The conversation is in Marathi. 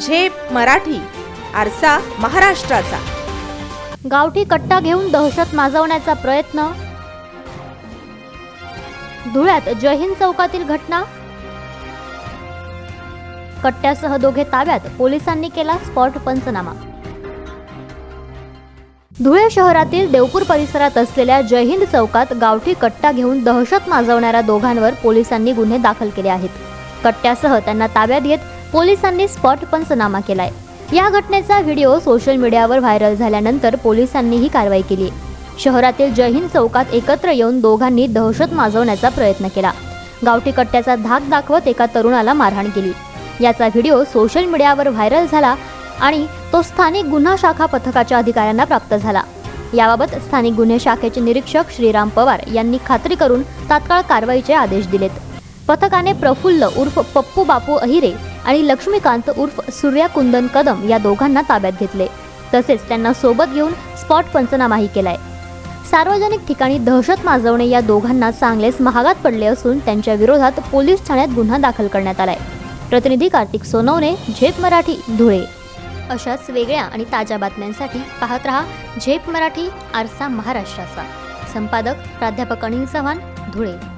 झेप मराठी आरसा महाराष्ट्राचा. गावठी कट्टा घेऊन दहशत माजवण्याचा प्रयत्न? धुळ्यात जयहिंद चौकातील घटना? कट्ट्यासह दोघे ताब्यात पोलिसांनी केला स्पॉट पंचनामा. धुळे शहरातील देवपूर परिसरात असलेल्या जयहिंद चौकात गावठी कट्टा घेऊन दहशत माजवणाऱ्या दोघांवर पोलिसांनी गुन्हे दाखल केले आहेत. कट्ट्यासह त्यांना ताब्यात घेत पोलिसांनी स्पॉट पंचनामा केलाय. या घटनेचा व्हिडिओ सोशल मीडियावर व्हायरल झाल्यानंतर पोलिसांनी ही कारवाई केली. शहरातील जयहिंद चौकात एकत्र येऊन दोघांनी दहशत माजवण्याचा प्रयत्न केला. गावठी कट्ट्याचा धाक दाखवत एका तरुणाला मारहाण केली. याचा व्हिडिओ सोशल मीडियावर व्हायरल झाला आणि तो स्थानिक गुन्हा शाखा पथकाच्या अधिकाऱ्यांना प्राप्त झाला. याबाबत स्थानिक गुन्हे शाखेचे निरीक्षक श्रीराम पवार यांनी खात्री करून तात्काळ कारवाईचे आदेश दिलेत. पथकाने प्रफुल्ल उर्फ पप्पू बापू अहिरे आणि लक्ष्मीकांत उर्फ सूर्या कुंदन कदम या दोघांना ताब्यात घेतले. तसेच त्यांना सोबत घेऊन स्पॉट पंचनामाही केलाय. सार्वजनिक ठिकाणी दहशत माजवणे या दोघांना चांगलेच महागात पडले असून त्यांच्या विरोधात पोलीस ठाण्यात गुन्हा दाखल करण्यात आलाय. प्रतिनिधी कार्तिक सोनवणे झेप मराठी धुळे. अशाच वेगळ्या आणि ताज्या बातम्यांसाठी पाहत रहा झेप मराठी आरसा महाराष्ट्राचा. संपादक प्राध्यापक अनिल चव्हाण धुळे.